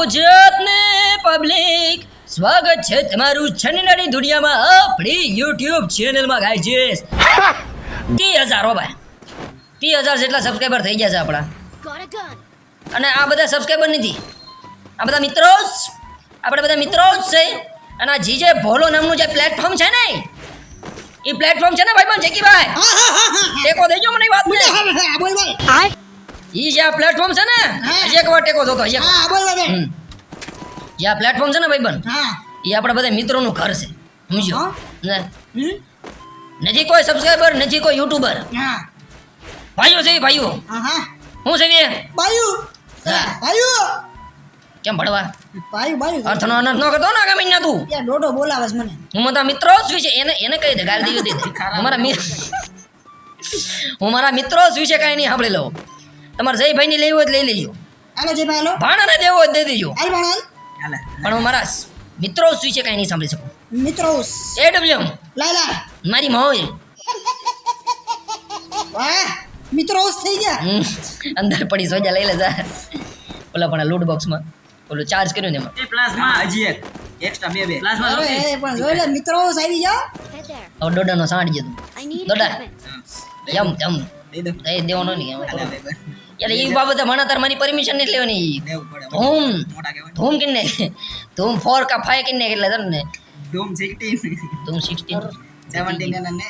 ગુજરાતને પબ્લિક સ્વાગત છે તમારું છનીનાની દુનિયામાં આપણી યુટ્યુબ ચેનલમાં ગાય છે ત્રીસ હજાર હો ભાઈ. ત્રીસ હજાર જેટલા સબસ્ક્રાઈબર થઈ ગયા છે આપણા. અને આ બધા સબસ્ક્રાઈબર નથી. આ બધા મિત્રો જ. આપણે બધા મિત્રો જ છે. અને આ જીજે ભોલો નામનું જે પ્લેટફોર્મ છે ને એ પ્લેટફોર્મ છે ને ભાઈ? પણ જેકીભાઈ ટેકો દેજો મને વાત બોલ બોલ ઈ જે આ પ્લેટફોર્મ છે ને એક વાર ટેકો જોતો એક. હા બોલ બોલ જે આ પ્લેટફોર્મ છે ને ભાઈબન હા. એ આપણા બધા મિત્રોનું ઘર છે. સમજો? ને? નથી કોઈ સબસ્ક્રાઇબર નથી કોઈ યુટ્યુબર હા. ભાઈઓ છે ભાઈઓ. હા હા છે ને ભાઈઓ. ભાઈઓ. કેમ ભણવા ભાઈ ભાઈ અર્થનો અનર્થ ન કરતો ને આગામી ના તું. યાર ડોડો બોલાવસ મને. હું મારા મિત્રો જ વિશે એને એને કહી દે ગાળ દીધી હું મારા મિત્ર હું મારા મિત્રો જ વિશે કાંઈ નહીં સાંભળી લઉં તમારે જય ભાઈ ની લેવી હોય તો લઈ લેજો. હાલો જય ભાઈ હાલો. ભાણાને દેવો હોય દઈ દેજો. હાલ પણ હું મારા મિત્રો વિશે કાંઈ નહીં સાંભળી શકું. મિત્રો એ ડબલ્યુ મારી મોય વાહ મિત્રો થઈ ગયા. અંદર પડી સોજા લઈ લેજા. ઓલા પણ લૂટ બોક્સમાં ઓલું ચાર્જ કર્યું ને એમાં. એ પ્લાઝમા હજી એક. એક્સ્ટ્રા બે બે. પ્લાઝમા અરે પણ જોઈ લે મિત્રો આવી જાઓ. હવે ડોડાનો સાંડ જતો ડોડા. જમ જમ દઈ દેવાનો નહીં. યાર એ બાબતે મને તાર મારી પરમિશન નથી લેવાની. ધૂમ ધૂમ કિન્ને ધૂમ ફોર કા ફાઈવ કિન્ને એટલે તમને ધૂમ 16 ધૂમ સિક્સટીન 17 ને.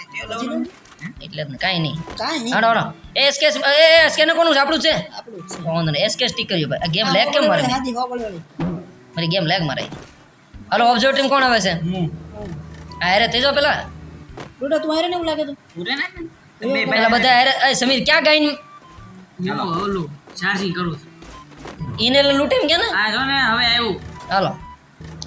એટલે કાંઈ નહીં. કાંઈ હાડો હાડો એ એસકે એસકે ને કોનું છે? આપણું છે? આપણું છે. વાંધો નહીં. એસકે સ્ટીક કર્યું ભાઈ. આ ગેમ લેગ કેમ મારે. મારી ગેમ લેગ મારે. હાલો ઓબ્ઝર્વ ટીમ કોણ આવે છે? હું. આ હેરે તેજો પેલા. ડોડો તું હારે ને એવું લાગે તો? પેલા બધા હેરે સમીર ક્યાં ગાઈને હું ઓલું ચાર્જિંગ કરું છું. ઈને લૂટીમ કે ને? આ જો ને હવે આવ્યું હાલો.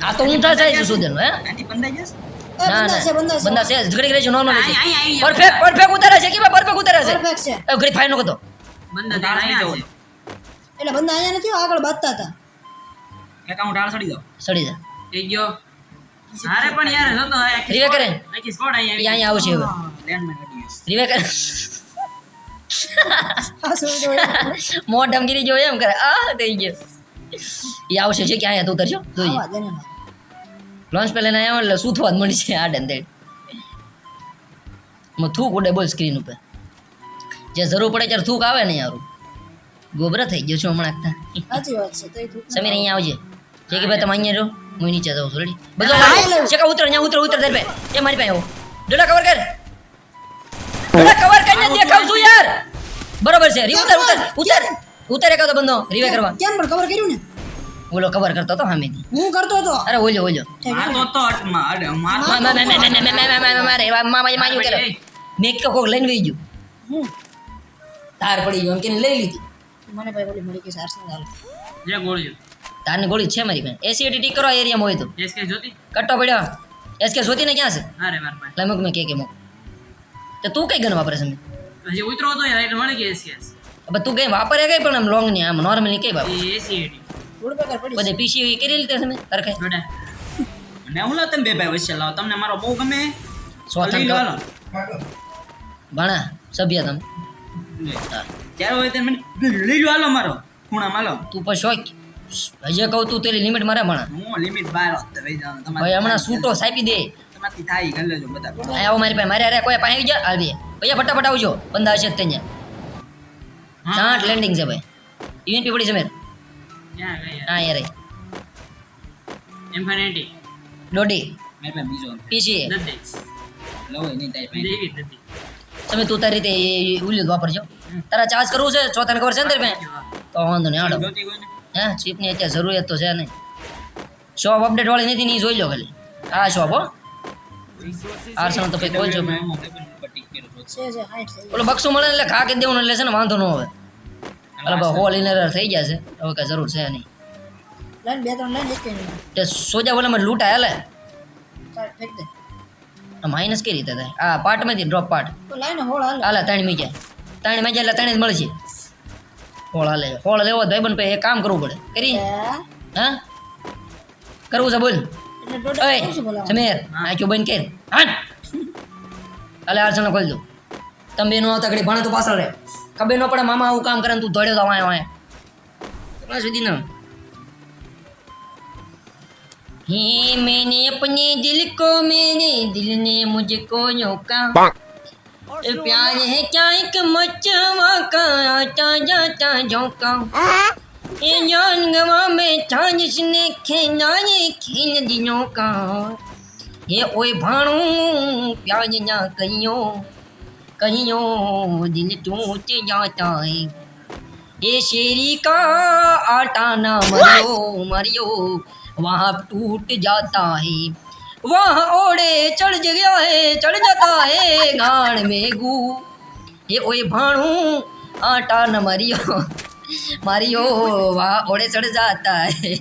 આ તો ઊંધા જાય છે સુધીનું હે? આથી બંધાઈ જશે? ના બંધા છે ના બંધા છે છે ઝઘડી નોર્મલ અહીં, અહીં, અહીં. પરફેક્ટ પરફેક્ટ ઉતારે છે કે ભાઈ પરફેક્ટ ઉતારે છે પરફેક્ટ છે? એ ઘડી ફાઈન કતો બંધ ઢાળ અહીંયા સડી એટલે બંધા અહીંયા નથી આગળ બાતતા હતા. કે કાઉ ઢાળ સડી દો સડી જા થઈ ગયો. અરે પણ યાર જો તો રીવે કરે. આખી અહીં એ અહીંયા આવશે હવે. લેન્ડમાં ગયું રીવે કરે જોયું? મોઢમ ગીરી જો એમ કરે આ થઈ ગયો. એ આવશે છે કે અહીંયા તું ઉતરજો જોઈએ લોન્ચ પહેલા આવ્યો એટલે શું થવા મળી છે આ ડંદેડમાં થૂક ઉડે બોલ સ્ક્રીન ઉપર. જે જરૂર પડે ત્યારે થૂક આવે ને યાર ગોબરા થઈ ગયો છું હમણાં સમીર અહીંયા આવજે. જે કે ભાઈ તમે અહીંયા રહો હું નીચે જાઉં છું રેડી બધો ઉતર અહીંયા ઉતર ઉતર ધર એ મારી પાસે આવો. ડોડા કવર કર. લઈને વઈ ગયું. તાર પડી ગયો લઈ લીધી. તારની ગોળી છે મારી પાસે. એસીડી ટીક કરો એરિયામાં હોય તો. એસકે જોતી? કટ્ટો પડ્યો. એસકે જોતી ને ક્યાં છે? અરે માર કે મૂક. તો તું કઈ ગન વાપરે છે મેં હજી ઉતરો તો યાર મળી ગઈ એસકે હવે તું કઈ વાપરે કઈ પણ આમ લોંગની આમ નોર્મલી કઈ વાપરે? એ એસી ગુડ બેકર પડી બધે પીસી કરી લીધે તમે કઈ? જોડા. હું લો તમે બે ભાઈ વચ્ચે લાવો. તમને મારો બહુ ગમે? સો લઈ ભણા સભ્ય તમે. લે. હોય તમે લઈ લો હાલો મારો. ખૂણામાં લો તું પણ શોખ. હજે કહું તું તેરી લિમિટ મારે ભણા. હું લિમિટ બહાર ભાઈ હમણાં સૂટો સાપી દે. તમારથી થાય કરી લેજો બધા આવો મારી પાસે મારે અરે કોઈ પાસે આવી જા આવી ભૈયા ફટાફટ આવજો. બંદા હશે ત્યાં. સાઠ લેન્ડિંગ છે ભાઈ. યુએનપી પડી છે મેર. હા યાર ઇન્ફિનિટી દોડી મેં પાસે બીજો પીસી નથી. લો એ નહીં થાય પાસે. દેવી જ તમે તું તારી રીતે ઉલ્યું વાપરજો. તારા ચાર્જ કરવું છે? ચોથાને ખબર છે ને તારી તો વાંધો નહીં હાડો હે ચીપની અત્યારે જરૂરિયાત તો છે નહીં. શોપ અપડેટ વાળી નથી ની જોઈ લો ખાલી. આ શોપ હો. આરસણ તો પછી ખોલજો મેં એમાં ખબર નહીં પટ્ટી કર્યો તો. છે છે હાઈટ થઈ ઓલો બક્સો મળે ને એટલે ખા કે દેવું એટલે છે ને વાંધો ન આવે. એટલે હોલ ઇનર થઈ ગયા છે. હવે કાંઈ જરૂર છે નહીં. લાઈન બે ત્રણ લાઈન એક નહીં તે સોજા બોલામાં લૂંટા હાલે ચાલ ફેંક દે. માઇનસ કઈ રીતે થાય? આ પાર્ટમાંથી ડ્રોપ પાર્ટ તો લાઈન હોળ હાલ. હાલે ત્રણ મીજા ત્રણ મીજા એટલે ત્રણ જ મળશે. હોળ હાલે. હોળ લેવો ભાઈ બન એક કામ કરવું પડે. કરી? હા? કરવું છે બોલ. એટલે ડોડા ઓય શું છે બોલાવા સમીર આંખ્યું બંધ કર હા હાલે આરસણ ખોલ દો તમે બે નો આવતા ઘડી ભણે તો પાછળ રહે ખબર ન પડે મામા આવું કામ કરે ને તું દોડ્યો તો વાય વાય કેટલા સુધી ના ही मैंने अपने दिल को मेरे दिल ने मुझको झोंका ये प्यार है क्या एक मचवा का आता जाता झोंका गवा में है शेरी का आटा ना मरियो मरियो वहाँ टूट जाता है वहाँ ओढ़े चढ़ गया है चढ़ जाता है गाड़ में गू ये ओए भाणू, आटा न मरियो। મારી ઓ વાહ ઓડે ચડે જાતા હે.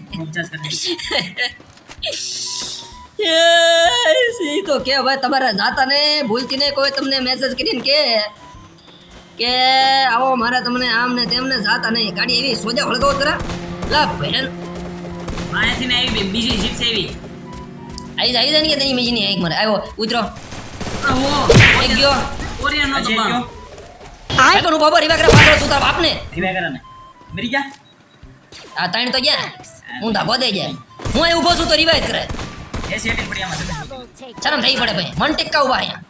તો કે હવે તમારા જાતાને ભૂલતી નહીં કોઈ તમને મેસેજ કરીને કે કે આવો મારે તમને આમ ને તેમને જાતા નહીં. ગાડી એવી સોજા હળગો તરા લા ભેન આયાથી ને આવી બીજી જીપ છે એવી. આવી જાય ને કે તેની બીજી નહીં એક મારે. આવ્યો ઉતરો. એક ગયો. ઓરિયન નો તમારો આ કોનો બાબા રિવાગરા પાછળ સુતા બાપને. રિવાગરા ને. મરી જા. આ ત્રણ તો ગયા. હું ધાબો દઈ જાય. હું અહીં ઊભો છું તો રિવાઇવ કરે. એ સેટિંગ પડી આમાં ચરમ થઈ પડે ભાઈ. મન ટેક્કા ઊભા અહીંયા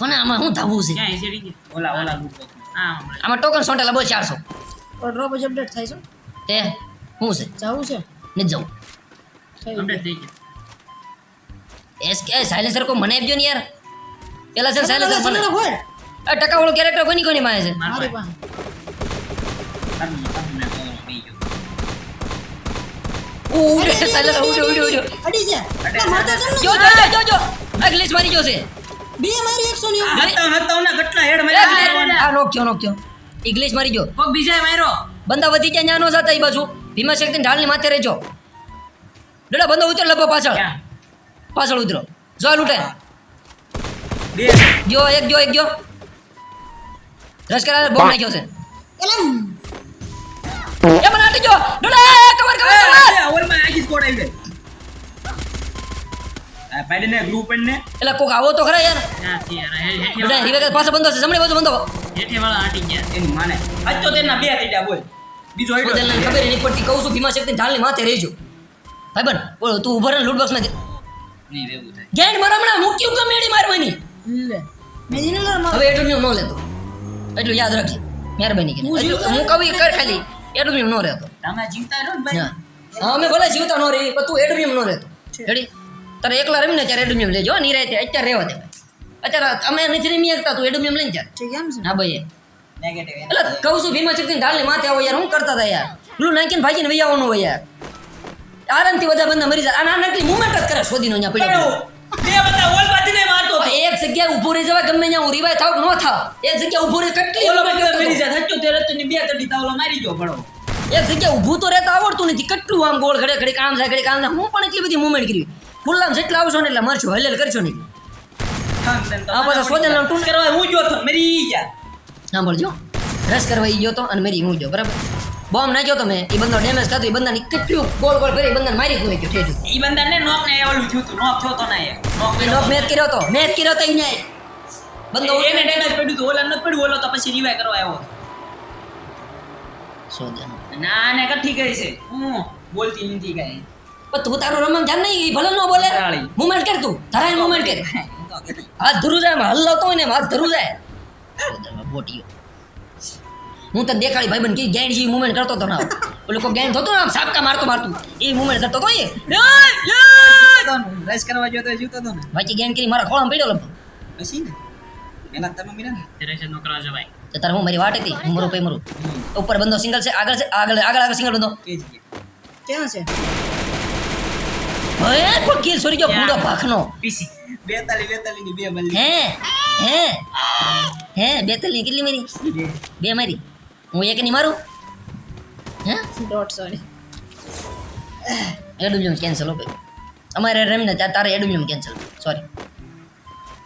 કોને આમાં હું ધાબું છે? ક્યાં સેટિંગ ઓલા ઓલા ગ્રુપ હા આમાં ટોકન સોટેલા બોલ ચારસો. ડ્રોપ જ અપડેટ થાય છે? તે શું છે? જવું છે? ને જવું. અપડેટ. થઈ ગયો. એસ કે સાયલેન્સર કો મને આપજો ને યાર? પેલા સર સાયલેન્સર મને. સગડો ફોડ. ટકા વાળો કેરેક્ટર કોની કોની માં છે? મારી મારા પાસે કરમ કરમ ને તો પી ગયો ઓ ઉડે. સાયલેન્સર ઉડે ઉડે ઉડે અડી છે ના, મારતા કેમ જો? જો જો જો આ ગ્લિચ મારી ગયો છે. બે મારી એકસો ની હતા હતા ના કેટલા હેડ glitch- આ નોક થયો નોક થયો. ઈ મારી ગયો. કોક બીજાએ માર્યો. બંદા વધી ગયા ન્યાનો જાતા ઈ બાજુ. ભીમા શક્તિ ઢાલની માથે રહેજો ડડા બંદો ઉતર લબો પાછળ. પાછળ ઉતરો. જો લૂટે બે. ગયો એક ગયો એક ગયો. રસ કરા બોમ નાખ્યો છે. એલમ. આટી ગયો ડડા કવર કવર ઓલમાં આખી સ્કોડ આવી ગઈ. આ પાડીને ગ્રુપ પડીને એટલે કોક આવો તો ખરા યાર. ક્યાંથી યાર? હે- હેઠે ડડા વાળા- રીવે પાછો બંધો છે જમણી બાજુ બંધો. હેઠે વાળા હાંટી ગયા. એની માને. આજો તેના બે તીડા બોલ. બીજો હેડો. પોતે લઈને ખબર નહીં પડતી કહું છું ભીમા શક્તિ ઢાલની માથે રહેજો. ભાઈ બન બોલો તું ઊભો રહે લૂટ બોક્સમાં નહીં વેવું થાય. ગેંડ મારા હમણાં મૂક્યું કે મેડી મારવાની? લે મેં હવે એટલું ન લેતો. એટલું યાદ રાખજે મહેરબાની કરી હું હું કવિ કર ખાલી. એટલું નો રહેતો. તમે જીવતા રહો ભાઈ. હા. અમે ભલે જીવતા નો રહી પણ તું એડમિયમ નો રહેતો. રેડી તારે એકલા રમીને ત્યારે એડમિયમ લેજો નહીં રહે અત્યારે રહેવા દે. અત્યારે અમે નથી રમી શકતા તું એડમિયમ લઈને ત્યારે ઠીક હા ભાઈ એટલે કહું છું ભીમા શક્તિ ઢાલને માથે આવો યાર હું કરતા હતા યાર. પેલું નાખીને ભાગીને વૈયા આવવાનું હોય યાર. આરામથી બધા બંધા મરી જાય. આ નકલી મુમેન્ટ જ કરે શોધીનો અહીંયા પડ્યો. બે બધા ઓલ બાજુને મારતો તો એક જગ્યાએ ઊભું રહી જવાય ગમે ત્યાં હું રિવાય થાવ ન થાવ એક જગ્યાએ ઊભો રહી કેટલી ઓલો મરી જાય થચ્ચો તે તો બે તડી તાવલો મારી ગયો ભણો. એક જગ્યાએ ઊભું તો રહેતા આવડતું નથી કેટલું આમ ગોળ ઘડે ઘડી કામ થાય ઘડી કામ થાય. હું પણ એટલી બધી મુવમેન્ટ કરી. ખુલ્લામ જેટલા આવશો ને એટલે મરશો હલેલ કરશો નહીં. હા પાછા સોજનનો ટૂન કરવા હું જો તો મરી ગયા. સાંભળજો. રસ કરવા ઈ ગયો તો અને મરી હું ગયો બરાબર? બોમ્બ નાખ્યો તો મેં એ બંદો ડેમેજ થતો એ બંદાની કેટલું ગોળ ગોળ કરી બંદાને મારી ગયો ગયો ઠેઠું. એ બંદા ને નોક ને ઓલું થયું હતું નોક થયો તો ના એ નોક મેચ કર્યો તો મેચ કર્યો તો એને બંદો એને ડેમેજ પડ્યું તું ઓલા નથી પડ્યું ઓલો તો પછી રિવાઈ કરવા આવ્યો. સોજન ના આને કઠી ગઈ છે. હું બોલતી નથી કઈ. પણ તું તારું રમમ જાન નહીં ઈ ભલે ન બોલે. મુમેન્ટ કર તું ધરાય મુમેન્ટ કર. હાથ ધરું જાય હલ્લો તો હોય ને હાથ ધરું જાય. બોટીઓ હું તને દેખાડી ભાઈ બંધ ગેંડ જેવી મુવમેન્ટ કરતો હતો ના. ઓલો કોઈ ગેંડ થતો ને આમ સાપકા મારતો મારતું. એ મુવમેન્ટ કરતો હતો એ. જીવતો ને, રેસ કરવા ગયો તો જીવતો હતો ને. બાકી ગેંડ કરી મારા ખોળામાં પડ્યો લગભગ. પછી ને? પેલા તમે મિલા ને? Direction નો કરવા જવાય તો તારે હું મારી વાટ હતી? હું મરું કઈ મરું. ઉપર બંધો સિંગલ છે આગળ છે આગળ આગળ આગળ સિંગલ બંધો. કે જ કે. ક્યાં છે? હવે કોઈ કિલ છોડી ગયો? પૂરો ભાખનો. પીસી. બેતાલી બેતાલી ની બે મળી હે હે હે. બે તલની કેટલી મારી? બે. બે મારી. હું એક ની મારું હે ડોટ સોરી એડુમિયમ કેન્સલ ઓકે અમારે રેમ ને ત્યાં તારે એડુમિયમ કેન્સલ સોરી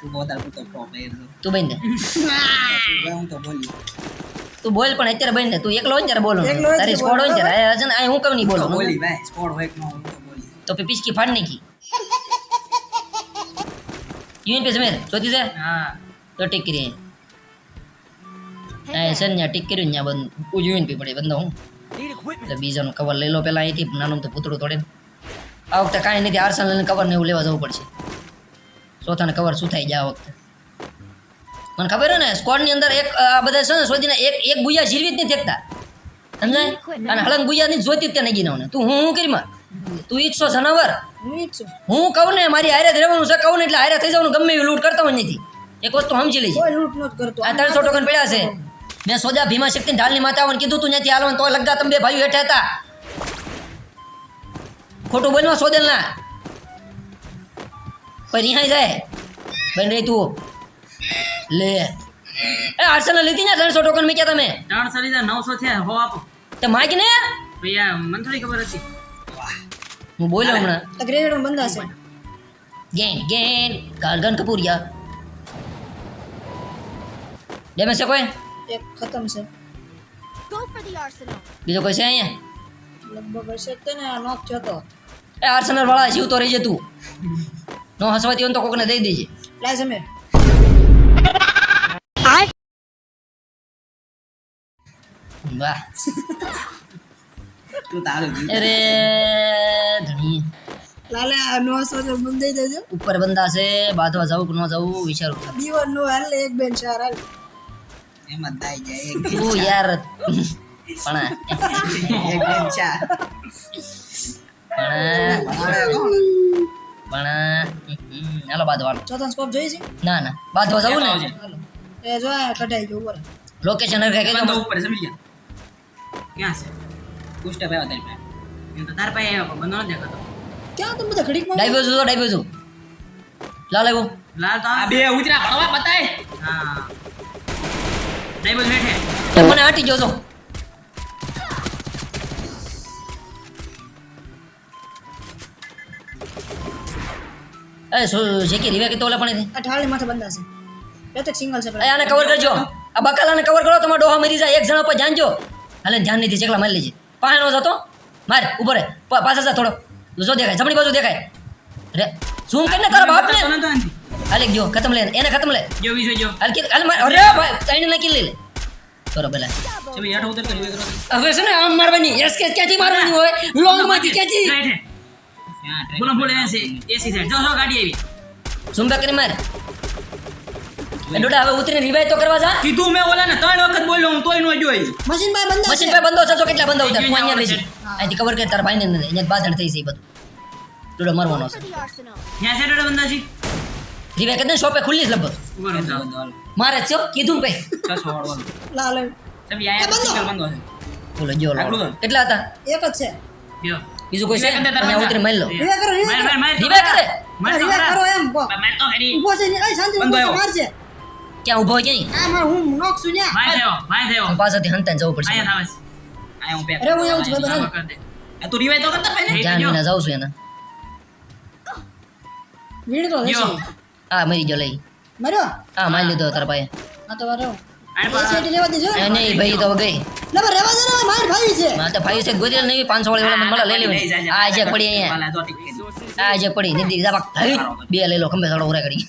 તું બોતાર તું તો pro player છો. તું બન દે તું હું તો બોલી તું બોલ પણ અત્યારે બન દે તું એકલો હોય ને ત્યારે બોલો એકલો હોય તારી છે સ્કોડ હોય ને બોલો. ત્યારે આ છે ને આ હું કવ નહીં બોલો તો બોલી ભાઈ સ્કોડ હોય કે ન હોય તો બોલી તો પે પિચકી ફાડ નાખી યુએન પે સમીર જોતી છે હા તો ટીક કરી આ છે ને ટીક કર્યું ને ત્યાં બંધ યુએન પે પડે બંધ હું એટલે બીજાનું કવર લઈ લો પેલા અહીંથી નાનું તો પૂતળું તોડે આ વખતે કાંઈ નથી આર્સનલને કવર ને એવું લેવા જવું પડશે ચોથાને કવર શું થાય જાય આ વખતે મને ખબર ને સ્કોડની અંદર એક આ બધા છે ને શોધીને એક એક ગુયા જીરવી જ નહીં ફેંકતા સમજાય અને હળંગ ગુયા ની જોતી ત્યાં નહીં ગીનાવને તું હું હું કરી માં તું ઈચ્છો જનાવર હું કહું ને મારી હારે રહેવાનું છે કહું ને એટલે હારે થઈ જવાનું ગમે એવી લૂંટ કરતા હોય નથી એક વસ્તુ સમજી લેજે આ ત્રણસો ટોકન પડ્યા છે મેં સોજા ભીમા શક્તિ ઢાલની માતાઓને કીધું તું ત્યાંથી હાલવાનું તો લગતા તમે બે ભાઈઓ હેઠા હતા. ખોટું બોલવા સોદેલ ના પણ રિહાઈ જાય બન રહી તું. લે. એ આર્સેનલ લીધી ને ત્રણસો ટોકન મૂક્યા તમે? ત્રણસો લીધા નવસો છે હો આપો. તે માગી ને? ભૈયા મને થોડી ખબર હતી. હું બોલ્યો હમણાં. આ ગ્રેનેડમાં બંધા છે ગેન ગેન. ગાર્ગન કપૂરિયા. ડેમેજ છે કોઈ એક ખતમ છે. બીજો કોઈ છે અહીંયા? લગભગ હશે જ ને નોક જતો એ આર્સેનલ વાળા જીવ તો. રહી જતું નો હસવાતી હોય તો કોકને દઈ દેજે. લાય સમીર વાહ. તું તારું અરે ધણી. લાલે નો સોજો બંધ દેજો ઉપર બંદા છે બાધવા જવું કે ન જવું વિચારું છું. દીવર નો હાલ એક બેન ચાર હાલ. એમ જ જાય એક તું યાર. પણ એક બે પણ પણ હાલો બાંધવાનું ચોથા સ્કોપ જોઈએ છે? ના ના. બાદ જવું ને એ જો કઢાઈ ગયો ઉપર. લોકેશન હરખે બંધો ઉપર સમજી ગયા? ક્યાં છે? પુષ્ટ ભાઈ તારી પાસે. એમ તો તાર પાસે આવ્યો બંધો નથી દેખાતો. ક્યાં તમે બધા ઘડીકમાં છું લાલ આવ્યો લાલ તો આ આ બે ઉતરા ભણવા બતાય. હા. બેઠે. મને આટી જોજો એ શું શેકી રીવા કે તોલા પણ આ ઢાળની માથે બંધા છે પ્રત્યેક સિંગલ છે આને કવર કરજો. આ બકાલાને કવર કરો તમારો ડોહા મરી જાય. એક જણા પર જાનજો હાલે ધ્યાન નથી ચેકલા મારી લેજે. પાણી નો જતો. માર ઊભો રે પા- પાછા જા થોડો. જો દેખાય. જમણી બાજુ દેખાય. રે ઝૂમ કરીને તારા બાપ ને. હાલે જો ખતમ લે એને ખતમ લે. જો વિશે જો હાલ કે હાલ અરે ભાઈ તઈને નાખી લે. લે કરો પેલા. ચલો હેઠ ઉતર તો રિવે હવે છે ને આમ મારવાની યસ કે ક્યાંથી મારવાની હોય? લોંગમાંથી ક્યાંથી? બોલો બોલે એસી એસી સાઈડ જો જો ગાડી આવી. ઝૂમ કરી માર. એ ડોડા હવે ઉતરીને રિવાઇવ તો કરવા જા. કીધું મેં ઓલાને ત્રણ વખત બોલ્યો હું તોય નો જોઈ. મશીન ભાઈ બંધા મશીન ભાઈ બંધો છે તો કેટલા બંધો ઉતાર અહીંયા અહીંથી કવર કરી તારા ભાઈને અહીંયા બાધડ થઈ છે બધું. ડોડો મારવાનો છે. બંધા છે રિવાઇવ કરીને શોપે ખુલ્લી જ લગભગ. મારે છો કીધું ને ભાઈ. છસો વાળવાનો લાલે તમે આયા સિંગલ બંધો. છે? બોલો જો. કેટલા હતા? એક જ છે. બીજું કોઈ છે? અને ઉતરી મારી લો. બંધા. કરો એમ તો છે ને એ શાંતિ. માર છે ક્યાં આ માર હું નોક છું થયો થયો પાછળથી હંતાને જવું પડશે. આયા હું પેક અરે હું એવું જ બધું આમાં કરી દે. આ તું રિવાય તો કરતા પહેલે જાન જો. જાઉં છું એના. વીણ તો જો. હા મરી ગયો લઈ. મર્યો? હા મારી લીધો તારા ભાઈ હા તો વારો. લેવા નહીં ભાઈ તો ગઈ. ભાઈ છે. મારે તો ભાઈ છે ગોદરેલ નહીં પાંચસો વાળી મને લઈ લેવાની. આ જે પડી અહીંયા. આ જે પડી જા બે લઈ લો ખંભે સાડો ઉરા કરી.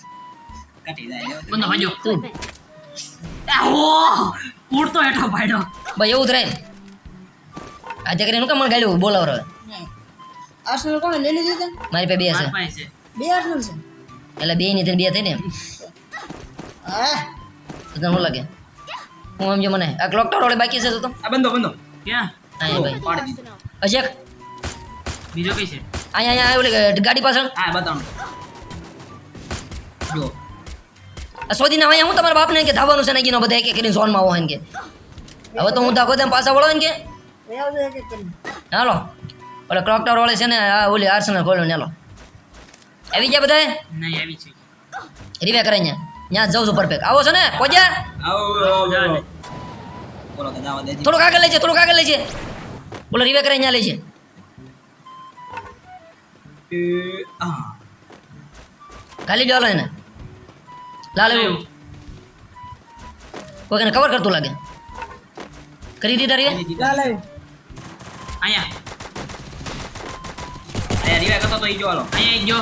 બંધો ભાજો તું. આવો ઉડતો હેઠો ભાડ્યો ભાઈ એવું જ રહે. આજે કરીને હું કામ ગાડ્યું બોલાવ હવે આર્સેનલ કોણે લઈ લીધી મારી પાસે બે છે. માર પાસે. છે બે આર્સેનલ છે? એટલે બે ની બે થઈ ને તો તને શું લાગે? હું સમજો મને? આ ક્લોક ટાવર બાકી છે તો આ બંધો બંધો. ક્યાં? અહીંયા ભાઈ. પાડી. અશેક બીજો કઈ છે? અહીંયા અહીંયા ઓલી ગાડી પાછળ. હા બતાવો જો. આ શોધીને અહીંયા હું તમારા બાપને કે ધાવાનું છે ને કીનો બધા એક એક કરીને ઝોનમાં આવો કે. હવે તો હું ધાકો તેમ પાછા વળો ને કે. હાલો. ઓલે ક્લોક ટાવર વાળે છે ને આ ઓલી આર્સનલ ખોલ્યો ને હાલો. આવી ગયા બધા નહીં આવી છે. રીવે કરે અહીંયા. ત્યાં જાઉં છું પરફેક્ટ આવો છો ને પહોંચ્યા આવો જા લઈ છે થોડુંક આગળ લેજે થોડુંક બોલો રીવે કરે અહીંયા લઈ છે. ખાલી જવા એને. લાલ એવું. કોઈ કવર કરતું લાગે. કરી દીધા રીવે અહીંયા. આયા કરતો તો ઈ જો હાલો. અહીંયા ઈ જો.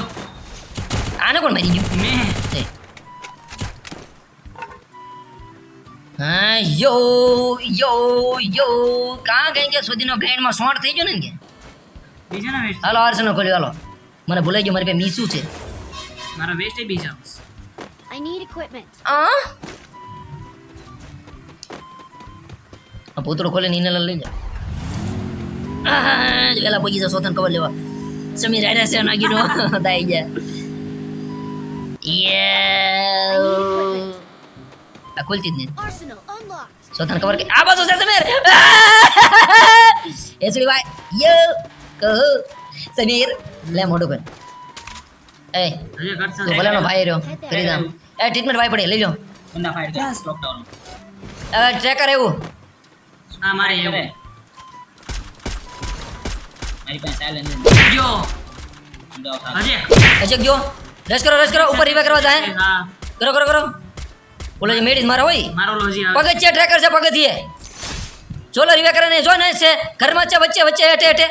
આને કોણ મારી ગયું મેં હા યો યો યો કાં સુધીનો ગ્રેન્ડમાં શોર્ટ થઈ ગયો ને કે બીજા ના વેસ્ટ હાલો આર્સનો ખોલ્યો હાલો મને ભૂલાઈ ગયું મારી પાસે મીસુ છે મારા વેસ્ટ બીજા I need equipment. આ આ પોતળો ખોલે નીને લઈ જા પેલા પહોંચી જાવ સોતન કવર લેવા સમીર આરે છે નાગીનો દાઈ ગયા યે આ ખુલતી જ નહીં Arsenal unlocked. સોતન કવર કે આ બાજુ છે સમીર એસડી ભાઈ યો કહો સમીર લે મોઢું કર એ તો ભલાનો ભાઈ રહ્યો કરી દામ એ ટ્રીટમેન્ટ ભાઈ પડી લઈ લો બંદા ફાઈટ કરે લોકડાઉન હવે ટ્રેકર એવું આ મારે એવું મારી પાસે સાયલેન્સ જો અમદાવાદ સાથે. હજી અશોક જો રશ કરો રશ કરો ઉપર રિવે કરવા જાય હા કરો કરો કરો ઓલો જે મેડિસ મારા હોય મારો લોજી આવે પગથિયે ટ્રેકર છે પગથિયે ચોલો રિવે કરે ને જો ને છે ઘરમાં છે વચ્ચે વચ્ચે હેઠે હેઠે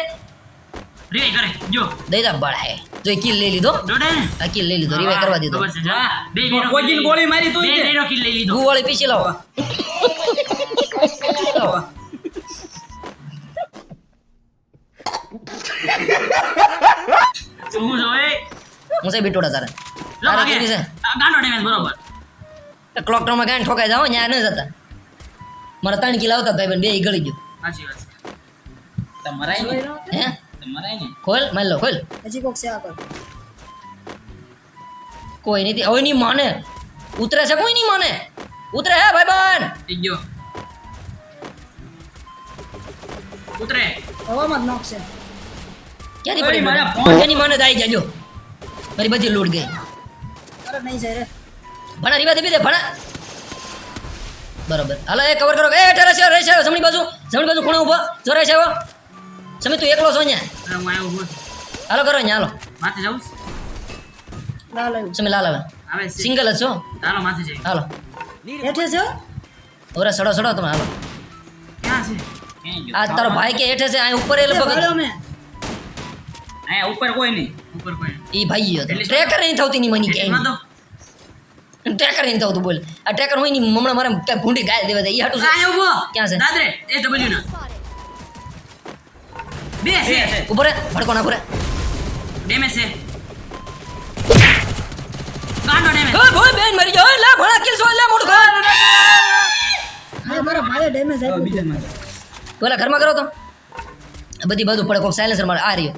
રે કરે જો દઈ દા બળાય જો કિલ લઈ લીધો દોડે ને આ કિલ લઈ લીધો રિવે કરવા દીધો ખબર છે જા. બે તો વીરો કોઈકીને ગોળી મારી તું બે ઈ તે. વીરો કિલ લઈ લીધો ગુ વાળી પીસી લાવો લાવો. હું જોઈ છે બીટોડા તારે. લો તારે ભાગે કેવી છે? આ ગાંડો ડેમેજ બરોબર. ક્લોક ટાઉનમાં ગાંઠ ઠોકાઈ જાવ ન્યા ન જતા. મારા ત્રણ કિલો આવતા ભાઈ બે ગળી ગયું. સાચી વાત છે. તો મરાય ને? હે? તો મરાય ને? ખોલ મારી લો ખોલ. હજી કોક સેવા કર. કોઈ નથી. હવે નહીં માને. ઉતરે છે કોઈ નહીં માને. ઉતરે હે ભાઈ બન થઈ ગયો. ઉતરે. હવામાં જ ક્યાંથી અરે પડી મારા ફોન. એની મને દાઈ જાજો. મારી બધી લૂટ ગઈ. રે ભણા રીવા દેવી દે ભણા. બરોબર. હાલો એ કવર કરો. એ હેઠળ છે રહે છે જમણી બાજુ. જમણી બાજુ ખૂણા ઊભો જો રહેશે એવો તમે તું એકલો છો અહીંયા. હું આવ્યો ઊભો હાલો કરો અહીંયા હાલો. માથે જાઉં લાલ આવ્યું. લાલ આવે. આવે સિંગલ જ છો? માથે હાલો. હેઠે છે ઓરે સડો સડો તમે હાલો. ક્યાં છે? આ તારો ભાઈ કે હેઠે છે અહીં ઉપર એ લગભગ મેં અહીંયા ઉપર કોઈ નહીં. ઉપર કોઈ ઈ ભાઈ ગયો ટ્રેકર નહીં થતી ની મની કે ટ્રેકર નહીં થતું બોલ. આ ટ્રેકર હોય નહીં હમણાં મારે ક્યાં ભૂંડી ગાય દેવા દે ઈ હાટું છે. આ ઊભો ક્યાં છે? દાદરે એ ડબલ્યુ ના. બે છે. ઉપર ભડકો ના પૂરે ડેમેજ છે. ગાંડો ડેમેજ ઓય ભોય બેન મરી ગયો. લા ભણા કિલ સો લા મોટું ખા મારા ભાઈએ ડેમેજ આપ્યું. મારે. ઘરમાં કરો તો. બધી બાજુ પડે કોક સાયલેન્સર મારે. આ રહ્યો.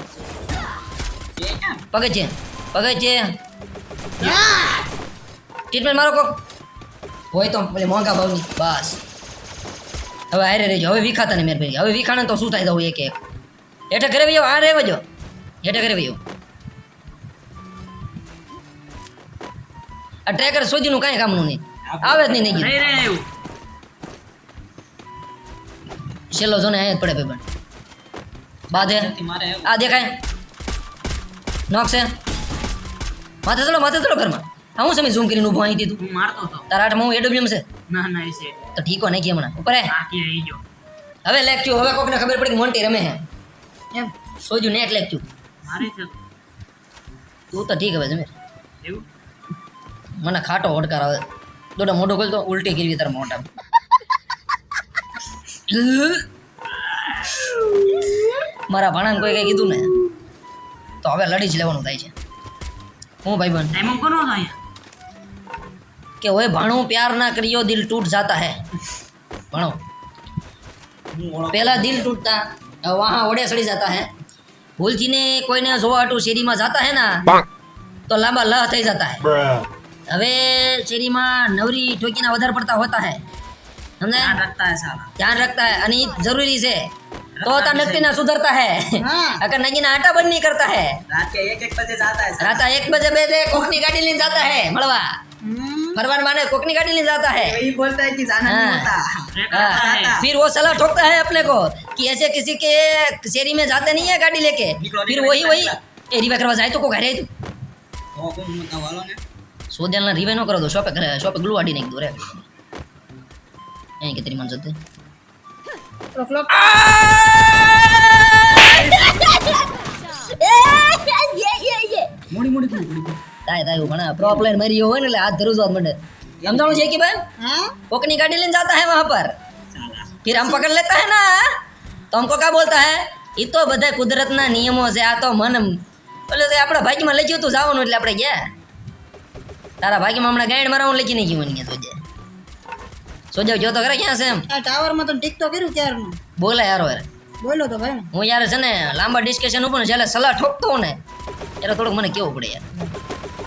એ ક્યાં? છે પગે છે ટ્રીટમેન્ટ મારો કોક. હોય તો પેલી મોંઘા ભાવની. બસ. હવે હારે રહેજો. હવે વિખાતા ને મેરભાઈ હવે વિખાણે તો શું થાય તો એક એક. હેઠે ઘરે ભાઈ આ રહેવા જો હેઠે ઘરે ભાઈ આ ટ્રેકર સોજીનું કાંઈ કામનું નહીં. આવે જ નહીં નહીં છેલ્લો જોને અહીંયા જ પડે ભાઈ બાધે. ત્યાંથી આ દેખાય. નોક છે? માથે ચલો માથે ચલો ઘરમાં. હા હું સમય ઝૂમ કરીને ઊભો અહીં દીધું? હું મારતો હતો. તારા હાથમાં હું એડબ્લ્યુએમ છે? ના ના એ છે. તો ઠીકો કે હમણાં. ઉપર હે. બાકી રહી ગયો. હવે લેખ્યું હવે કોકને ખબર પડી કે મોન્ટી રમે હે. એમ. સોજુ નેટ લેખ્યું મારે છે. તું તો ઠીક હવે જમે એવું? મને ખાટો હોડકાર આવે. દોડા મોઢો ખોલ તો ઉલટી કરવી તારા મોઢા મારા ભાણાને કોઈ કઈ કીધું ને? તો હવે લડી જ લેવાનું થાય છે. હું ભાઈ બન ટાઈમ કોનો હતો કે ઓય ભણું પ્યાર ના કર્યો દિલ તૂટ જાતા હે. ભણો. પહેલા દિલ તૂટતા વહાં ઓડે સડી જતા હે. ભૂલથી ને કોઈને જોવા હાટું શેરીમાં જાતા હે ના તો લાંબા લહ થઈ જતા હે. હવે શેરીમાં નવરી ઠોકીના વધારે પડતા હોતા હે. સમજાય? ધ્યાન રખતા ધ્યાન રખતા હે. અને જરૂરી છે. तो होता तोता ना सुधरता है। हाँ। अगर नहीं ना आटा बंद नहीं करता है। रात के एक एक बजे जाता है रात एक बजे बजे कोकनी गाड़ी ले जाता है मड़वा। हम्म। फरवान माने कोकनी गाड़ी ले जाता है। वही बोलता है कि जाना नहीं हाँ। होता। हाँ। फिर वो सलाह ठोकता है अपने को कि ऐसे किसी के शेरी में जाते नहीं है गाड़ी लेके। फिर वही वही। एरी रिवे जाए तो को घरे तू। तो। सो देना रिवे नो करो दो शॉप पे शॉप पे ग्लू आड़ी नहीं दूर है। यहीं के तेरी मन जाते Proflok. મોડી મોડી કુડી કાય કાય ઘણા પ્રોપ્લેન મરી હોય ને એટલે હાથ ધરું જોત મને સમજાણું છે કે બેન કોકની ગાડી લઈને જાતા હે વહાં પર? ફિર હમ પકડ લેતા હે ના તો હમકો કા બોલતા હે? એ તો બધા કુદરતના નિયમો છે આ તો મન એટલે આપણા ભાગ્યમાં લખ્યું હતું જવાનું એટલે આપણે ગયા. તારા ભાગ્યમાં હમણાં ગાઈડ મારા હું લખી નહીં ગયું મને તો સોજે જો તો કરે ક્યાં છે એમ? આ ટાવરમાં તો ટીક તો કર્યું ક્યારનું? બોલે યાર યાર બોલો તો ભાઈ. હું યાર છે ને લાંબા ડિસ્કશન ઉપર ને જ્યારે સલાહ ઠોકતો ને. એટલે થોડુંક મને કેવું પડે યાર.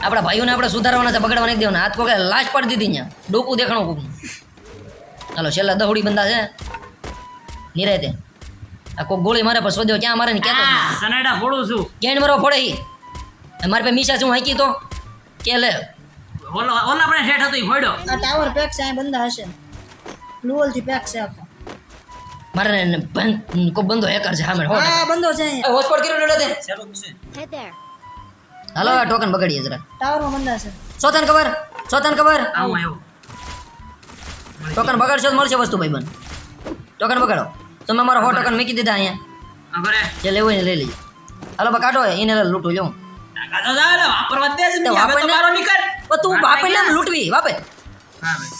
આપણા ભાઈઓને આપણે સુધારવાના છે બગડવા નહીં દેવાના. હાથ કોકે લાશ પાડી દીધી ને ડોકું દેખાણું કોકનું. ચાલો છેલ્લા દહોડી બંધા છે. નિરાયતે આ કોક ગોળી મારે પણ સોદ્યો ક્યાં મારે ને ક્યાં સનેડા ફોડું છું. કેણ મારો ફોડે ઈ. મારે પાસે મીસા શું હાંકી તો. કે લે. ઓલો ઓલા પણ શેઠ હતો ઈ ફોડ્યો. આ ટાવર પેક છે બંધા હશે. ગ્લુઅલથી પેક છે આખો મારે ને ભં- કોક બંધો હેકર છે હામે આ બંધો છે અહીંયા. હોસ્પોટ કર્યો ડોડો દે છે. There. હાલો આ ટોકન બગાડીએ જરા. ટાવરમાં બંધા છે. સોતન ખબર? સોતન ખબર? આવો આવો. ટોકન બગાડશો તો મળશે વસ્તુ ભાઈ બન ટોકન બગાડો. તમે મારો હો ટોકન મૂકી દીધા અહીંયા. કરે જે લેવું હોય એને લઈ લેજો. હાલો બા કાઢો એને લૂંટું લઉં કાઢો તો જાવ લે વાપરવા દે છે ને, હવે તો વાપરને- મારો નીકળ. તું બાપે ને લૂંટવી બાપે હા ભાઈ.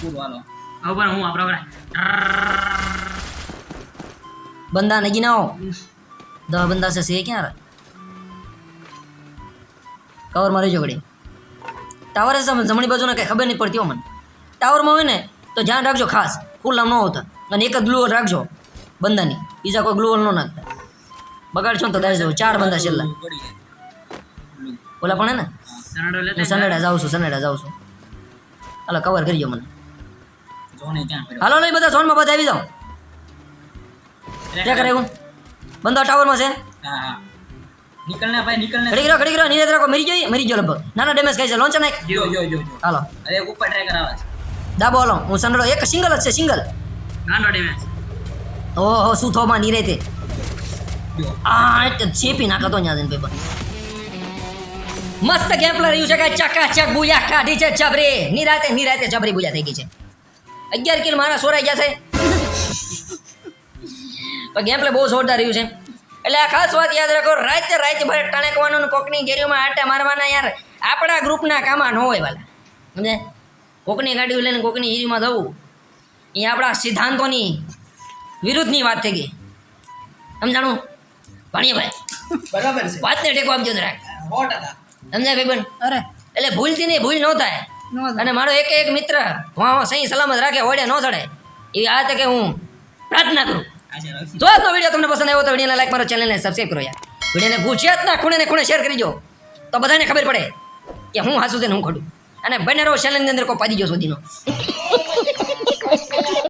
પૂરું હાલો. હવે પણ હું આપણો નગી ના આવો દસ બંદા છે સે ક્યાં કવર રહેજો ઘડી ટાવર છે જમણી બાજુના કંઈ ખબર નહીં પડતી હો મને ટાવરમાં હોય ને તો ધ્યાન રાખજો ખાસ ખુલ્લા ન હોતા અને એક જ ગ્લુઅલ રાખજો બંદાની બીજા કોઈ ગ્લુઅલ ન નાખતા બગાડશો ને તો દાઈ જવું ચાર બંદા છેલ્લા ઓલા પણ હે ને સનેડો જાઉં છું સનેડા જાઉં છું હાલો કવર કરજો મને હાલો નહીં બધા ઝોનમાં બધા આવી જાઓ. ક્યાં કરે હું બંદો ટાવરમાં છે? હા હા. નીકળ ભાઈ નીકળ ને. ગયો ઘડી ગયો નીરજ રાખો મરી મરી ગયો લગભગ. નાના ડેમેજ ખાય છે. લોન્ચ નાખ જો જો જો જો. હાલો. અરે ઉપર ટ્રાય કરાવે છે. દાબો હાલો. હું સંડળો. એક સિંગલ જ છે સિંગલ ડેમેજ ઓહો શું નીરે તે? આ એટલે ચેપી નાખતો ત્યાં જઈને પેપર. મસ્ત ગેમપ્લે રહ્યું છે કે ચકાચક બુયા કાઢી છે જબરી. નિરાતે નિરાતે જબરી બુયા થઈ ગઈ છે. અગિયાર કિલ મારા સોરાઈ ગયા છે પણ ગેમપ્લે બહુ જોરદાર રહ્યું છે. એટલે આ ખાસ વાત યાદ રાખો રાતે રાતે ભરે ટણકવાનું ને કોકની ગેરીઓમાં આટા મારવાના યાર. આપણા ગ્રુપના કામાં ન હોય વાલા. સમજે? કોકની ગાડીઓ લઈને કોકની હીરીમાં જવું. એ આપણા સિદ્ધાંતોની વિરુદ્ધની વાત થઈ ગઈ. સમજાણું? ભણીએ ભાઈ બરાબર છે. વાતને ટેકો આપજો જરાક. સમજાય ભાઈ અરે. એટલે ભૂલથી નહીં ભૂલ ન થાય. અને મારો એક એક મિત્ર વાહ સહી સલામત રાખે ઓડે ન ચડે એવી આ તકે હું પ્રાર્થના કરું. જો આજનો વીડિયો તમને પસંદ આવ્યો તો વિડીયોને લાઈક મારો ચેનલને સબસ્ક્રાઈબ કરો યાર. વિડીયોને ગુજરાતના ખૂણે ને ખૂણે શેર કરી દો. તો બધાને ખબર પડે કે હું હાસું છે ને હું ખોટું અને બને રહો ચેનલની અંદર કોઈ પાડી જો સુધીનો